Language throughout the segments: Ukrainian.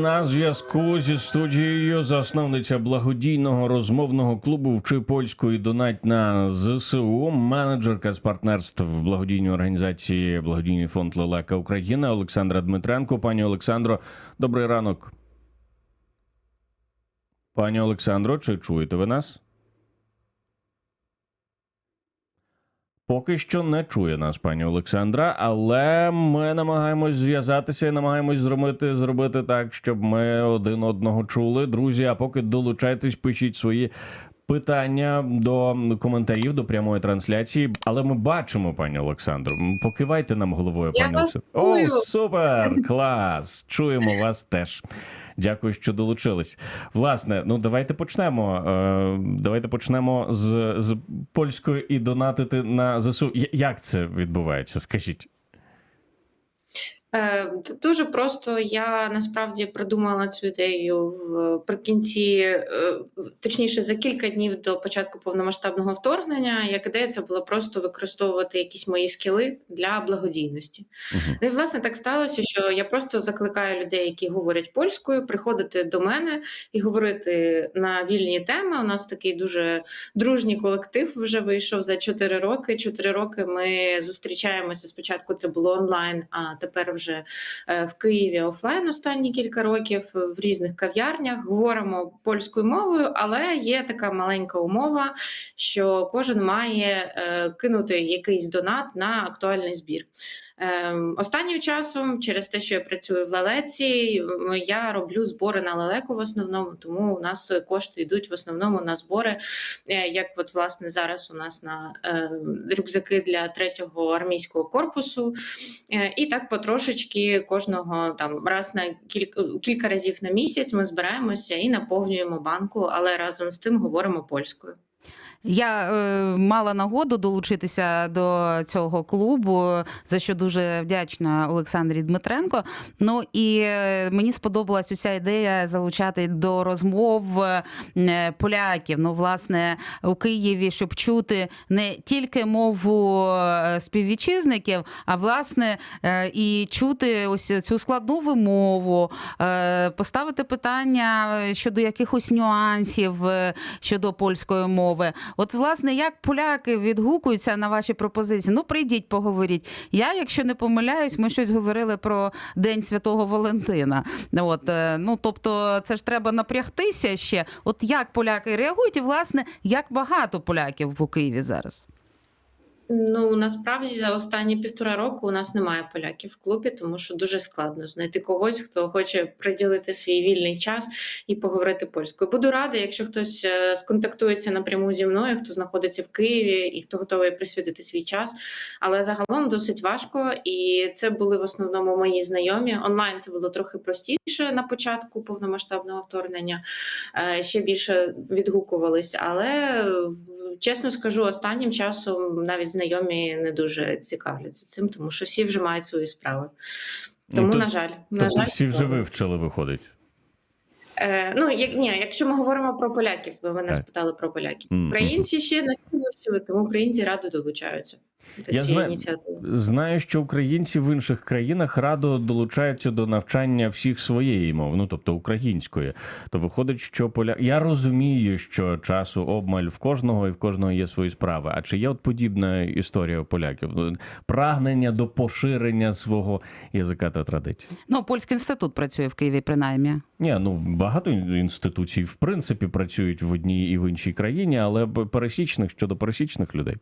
На зв'язку зі студією засновниця благодійного розмовного клубу Вчи польської донать на ЗСУ, менеджерка з партнерств в благодійній організації Благодійний фонд Лелека Україна Олександра Дмитренко. Пані Олександро, добрий ранок. Пані Олександро, чи чуєте ви нас? Поки що не чує нас пані Олександра, але ми намагаємось зв'язатися і намагаємось зробити, зробити так, щоб ми один одного чули. Друзі, а поки долучайтесь, пишіть свої питання до коментарів до прямої трансляції. Але ми бачимо, пані Олександру. Покивайте нам головою, Я пані вас О, супер! Клас! Чуємо вас теж. Дякую, що долучились. Власне, ну давайте почнемо. Е, давайте почнемо з, з польської і донатити на ЗСУ. Як це відбувається? Скажіть. Е, Дуже просто я насправді придумала цю ідею вприкінці, е, точніше, за кілька днів до початку повномасштабного вторгнення. Як ідея, це було просто використовувати якісь мої скіли для благодійності. Ну і власне так сталося, що я просто закликаю людей, які говорять польською, приходити до мене і говорити на вільні теми. У нас такий дуже дружній колектив вже вийшов за 4 роки. 4 роки ми зустрічаємося. Спочатку це було онлайн, а тепер вже е, в Києві офлайн останні кілька років е, в різних кав'ярнях. Говоримо польською мовою, але є така маленька умова, що кожен має е, кинути якийсь донат на актуальний збір. Ем, Останнім часом, через те, що я працюю в лелеці, м, я роблю збори на лелеку в основному, тому у нас кошти йдуть в основному на збори. Е, Як от власне зараз у нас на е, рюкзаки для третього армійського корпусу, Е, і так потрошечки кожного там раз на кілька, кілька разів на місяць ми збираємося і наповнюємо банку, але разом з тим говоримо польською. Я е, мала нагоду долучитися до цього клубу, за що дуже вдячна Олександрі Дмитренко. Ну і е, мені сподобалась уся ідея залучати до розмов е, поляків. Ну, власне, у Києві, щоб чути не тільки мову е, співвітчизників, а власне і чути ось цю складну вимову, поставити питання щодо якихось нюансів щодо польської мови. От, власне, як поляки відгукуються на ваші пропозиції? Ну, прийдіть, поговоріть. Я, якщо не помиляюсь, ми щось говорили про День Святого Валентина. От, е, ну, тобто, це ж треба напрягтися ще. От як поляки реагують, і власне, як багато поляків у Києві зараз? Ну насправді за останні півтора року у нас немає поляків в клубі, тому що дуже складно знайти когось, хто хоче приділити свій вільний час і поговорити польською. Буду рада, якщо хтось е, сконтактується напряму зі мною, хто знаходиться в Києві і хто готовий присвятити свій час. Але загалом досить важко, і це були в основному мої знайомі. Онлайн це було трохи простіше на початку повномасштабного вторгнення. Е, Ще більше відгукувались, але чесно скажу, останнім часом навіть знайомі не дуже цікавляться цим, тому що всі вже мають свої справи. Тому, Ну, то- на жаль, на то, жаль, всі вже вивчили, виходить. Е, ну як ні, якщо ми говоримо про поляків, ви мене Так. спитали про поляків. Українці ще не вивчили, тому українці радо долучаються до Я цієї знаю- ініціативи. Знаю, що українці в інших країнах радо долучаються до навчання всіх своєї мови, ну тобто української. То виходить, що поля. Я розумію, що часу обмаль в кожного і в кожного є свої справи. А чи є от подібна історія у поляків? Прагнення до поширення свого язика та традицій? Ну, польський інститут працює в Києві, принаймні. Ні, ну багато інституцій в принципі працюють в одній і в іншій країні, але пересічних щодо пересічних людей.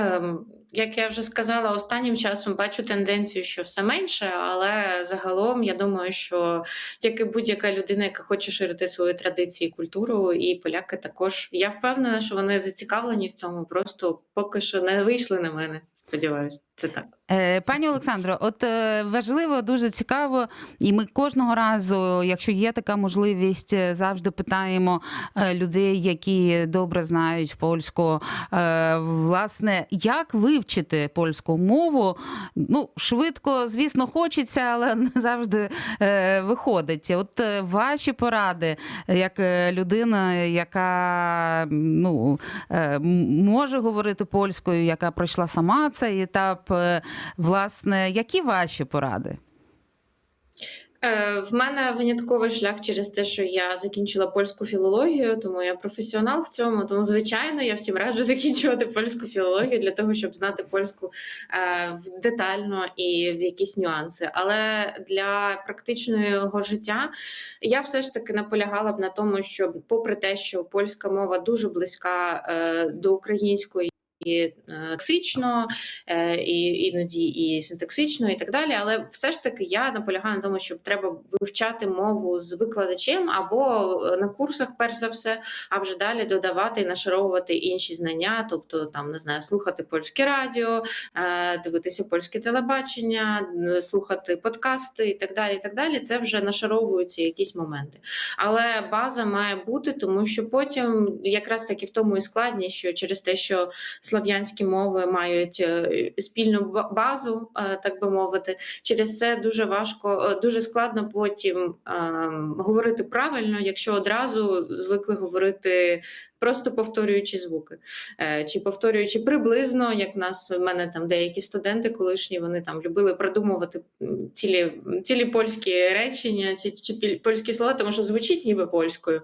um, як я вже сказала, останнім часом бачу тенденцію, що все менше, але загалом я думаю, що як і будь-яка людина, яка хоче ширити свої традиції і культуру, і поляки також. Я впевнена, що вони зацікавлені в цьому, просто поки що не вийшли на мене. Сподіваюсь, це так. Е, Пані Олександро, от е, важливо, дуже цікаво, і ми кожного разу, якщо є така можливість, е, завжди питаємо людей, які добре знають польську. Власне, як вивчити польську мову? Ну, швидко, звісно, хочеться, але не завжди е, виходить. От е, ваші поради, як е, людина, яка ну, е, може говорити польською, яка пройшла сама цей етап. е, Власне, які ваші поради? Е, В мене винятковий шлях через те, що я закінчила польську філологію, тому я професіонал в цьому. Тому, звичайно, я всім раджу закінчувати польську філологію для того, щоб знати польську е, детально і в якісь нюанси. Але для практичного життя я все ж таки наполягала б на тому, що, попри те, що польська мова дуже близька е, до української. І лексично, е, і іноді і синтаксично, і так далі. Але все ж таки я наполягаю на тому, щоб треба вивчати мову з викладачем або е, на курсах, перш за все, а вже далі додавати і нашаровувати інші знання, тобто там не знаю, слухати польське радіо, е, дивитися польське телебачення, слухати подкасти і так далі. І так далі. Це вже нашаровуються якісь моменти. Але база має бути, тому що потім якраз таки в тому і складність, що через те, що слов'янські мови мають е, спільну базу, е, так би мовити. Через це дуже важко, е, дуже складно потім ем, говорити правильно, якщо одразу звикли говорити. Просто повторюючи звуки, Е, чи повторюючи приблизно, як в нас в мене там деякі студенти колишні, вони там любили продумувати цілі, цілі польські речення, ці чи польські слова, тому що звучить ніби польською.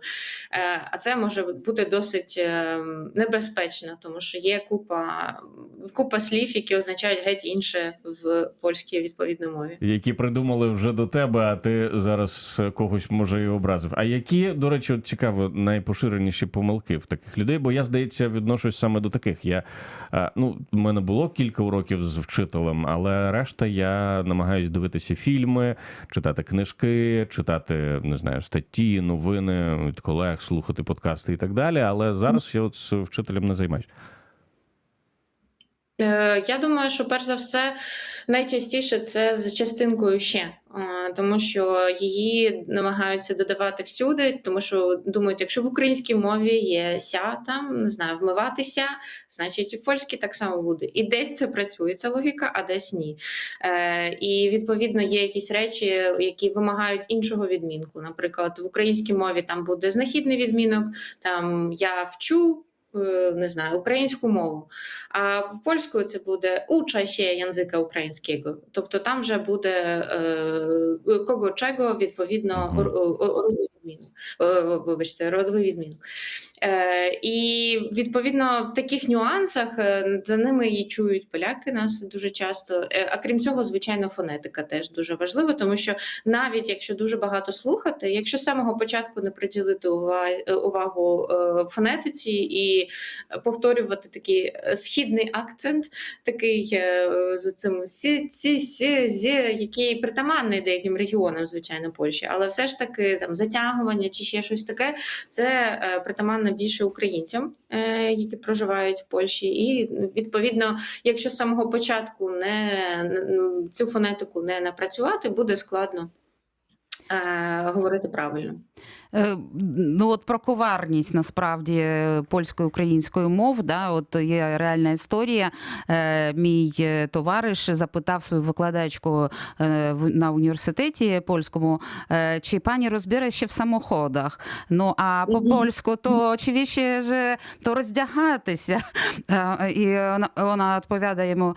Е, А це може бути досить е, небезпечно, тому що є купа, купа слів, які означають геть інше в польській відповідній мові. Які придумали вже до тебе, а ти зараз когось може і образив. А які, до речі, от цікаво, найпоширеніші помилки в таких людей? Бо я, здається, відношусь саме до таких. Я е, ну, в мене було кілька уроків з вчителем, але решта я намагаюсь дивитися фільми, читати книжки, читати не знаю, статті, новини від колег, слухати подкасти і так далі. Але зараз я от з вчителем не займаюся. Е, Я думаю, що перш за все найчастіше це з частинкою ще, тому що її намагаються додавати всюди, тому що думають, якщо в українській мові є ся там, не знаю, вмиватися, значить і в польській так само буде. І десь це працює, ця логіка, а десь ні. Е, І відповідно є якісь речі, які вимагають іншого відмінку. Наприклад, в українській мові там буде знахідний відмінок, там я вчу. Е, Не знаю, українську мову. А польською це буде уча ще язика українського. Тобто там вже буде е, кого чого, відповідно, відмінок. Е, Вибачте, родовий відмінок. Е, і відповідно в таких нюансах за ними і чують поляки нас дуже часто. Е, А крім цього, звичайно, фонетика теж дуже важлива, тому що навіть якщо дуже багато слухати, якщо з самого початку не приділити ува- увагу фонетиці і повторювати такий е, східний акцент, такий е, з цим сі, ці, сі, зі, який притаманний деяким регіонам, звичайно, Польщі, але все ж таки там затягування чи ще щось таке, це е, притаманно більше українцям, е, які проживають в Польщі, і відповідно, якщо з самого початку не цю фонетику не напрацювати, буде складно. е, Говорити правильно. Е, Ну, от про коварність насправді польської української мов. Да, от є реальна історія. Е, Мій е, товариш запитав свою викладачку на університеті польському, чи пані розбере ще в самоходах. Ну а по польську, то очевидно же то роздягатися. І вона, відповідає йому,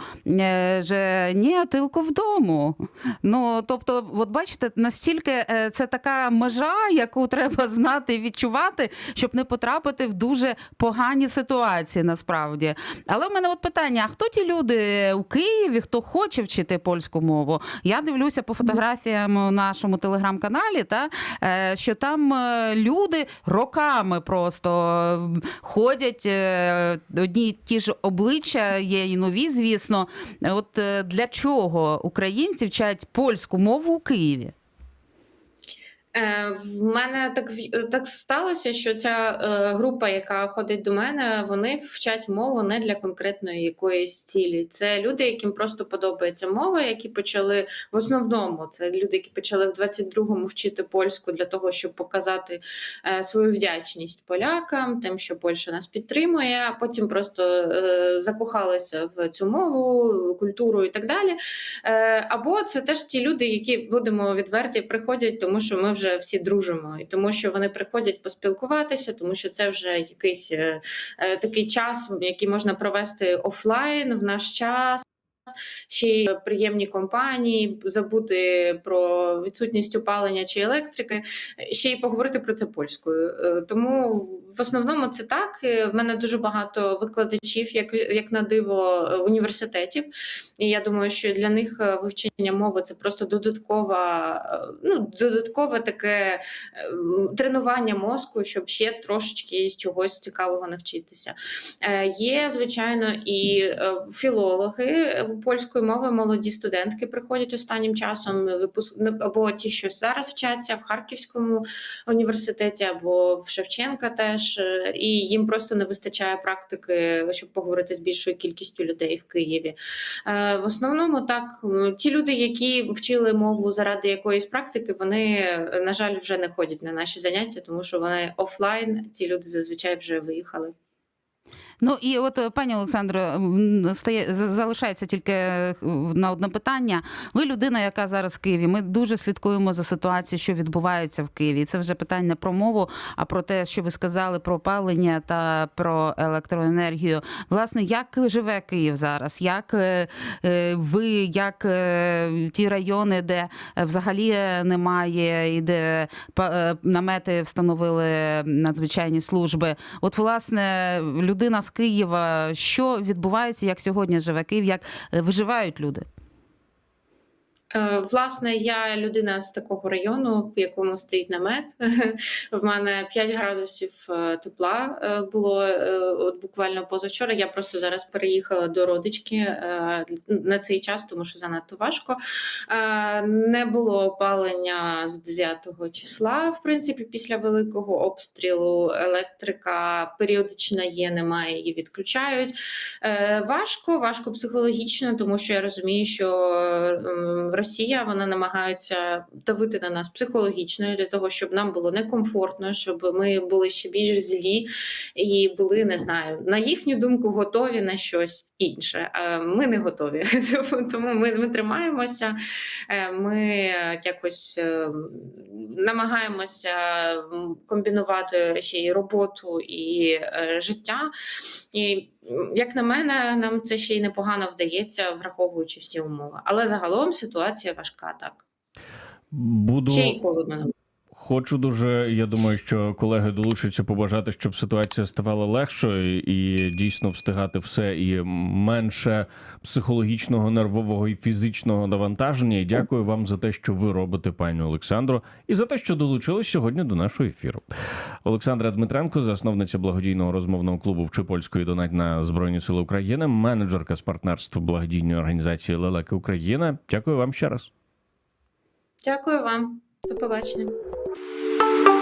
що ні, тільки вдому. Ну, тобто, от бачите, настільки це така межа, яку треба знати і відчувати, щоб не потрапити в дуже погані ситуації насправді. Але в мене от питання: а хто ті люди у Києві, хто хоче вчити польську мову? Я дивлюся по фотографіям у нашому телеграм-каналі, та е, що там е, люди роками просто е, ходять одні ті ж обличчя, є і нові, звісно. От для чого українці вчать польську мову у Києві? Е, В мене так так сталося, що ця е, група, яка ходить до мене, вони вчать мову не для конкретної якоїсь цілі. Це люди, яким просто подобається мова, які почали в основному. Це люди, які почали в 22-му вчити польську для того, щоб показати е, свою вдячність полякам, тим, що Польща нас підтримує. А потім просто закохалися в цю мову, культуру і так далі. Або це теж ті люди, які будемо відверті, приходять, тому що ми вже всі дружимо, і тому що вони приходять поспілкуватися, тому що це вже якийсь е, е, такий час, який можна провести офлайн в наш час. Ще й приємні компанії, забути про відсутність опалення чи електрики, ще й поговорити про це польською. Е, Тому в основному це так. Е, В мене дуже багато викладачів, як, як на диво, е, університетів. І я думаю, що для них вивчення мови це просто додаткова, ну, додаткове таке тренування мозку, щоб ще трошечки з чогось цікавого навчитися. Є, звичайно, і філологи польської мови, молоді студентки приходять останнім часом, випуск... ну, або ті, що зараз вчаться в Харківському університеті, або в Шевченка теж, е, і їм просто не вистачає практики, щоб поговорити з більшою кількістю людей в Києві. Е, В основному так, ті люди, які вчили мову заради якоїсь практики, вони, на жаль, вже не ходять на наші заняття, тому що вони офлайн, ці люди зазвичай вже виїхали. Ну і от е, пані Олександро, стає залишається тільки е, на одне питання. Ви людина, яка зараз в Києві. Ми дуже слідкуємо за ситуацією, що відбувається в Києві. Це вже питання про мову, а про те, що ви сказали про опалення та про електроенергію. Власне, як живе Київ зараз? Як е, ви, як ті райони, де взагалі немає, і де намети встановили надзвичайні служби? От, власне, людина з Києва, що відбувається, як сьогодні живе Київ, як е, виживають люди? Е, Власне, я людина з такого району, в якому стоїть намет. В мене 5 градусів е, тепла е, було от буквально позавчора. Я просто зараз переїхала до родички на цей час, тому що занадто важко. Не було опалення з 9 числа, в принципі, після великого обстрілу. Електрика періодично є, немає, її відключають. Важко, важко психологічно, тому що я розумію, що Росія вона намагається давити на нас психологічно для того, щоб нам було некомфортно, щоб ми були ще більш злі і були, не знаю, на їхню думку, готові на щось інше. Ми не готові. Тому- ми, ми тримаємося, е, ми якось е, намагаємося комбінувати ще й роботу і е, життя. І як на мене, нам це ще й непогано вдається, враховуючи всі умови. Але загалом ситуація важка, так. Буду Ще й холодно. Хочу дуже. Я думаю, що колеги долучаться побажати, щоб ситуація ставала легшою і дійсно встигати все і менше психологічного, нервового і фізичного навантаження. І дякую вам за те, що ви робите, пані Олександро, і за те, що долучились сьогодні до нашого ефіру. Олександра Дмитренко, засновниця благодійного розмовного клубу «Вчи польської донать на Збройні Сили України, менеджерка з партнерства благодійної організації Лелеки Україна. Дякую вам ще раз. Дякую вам. До побачення. you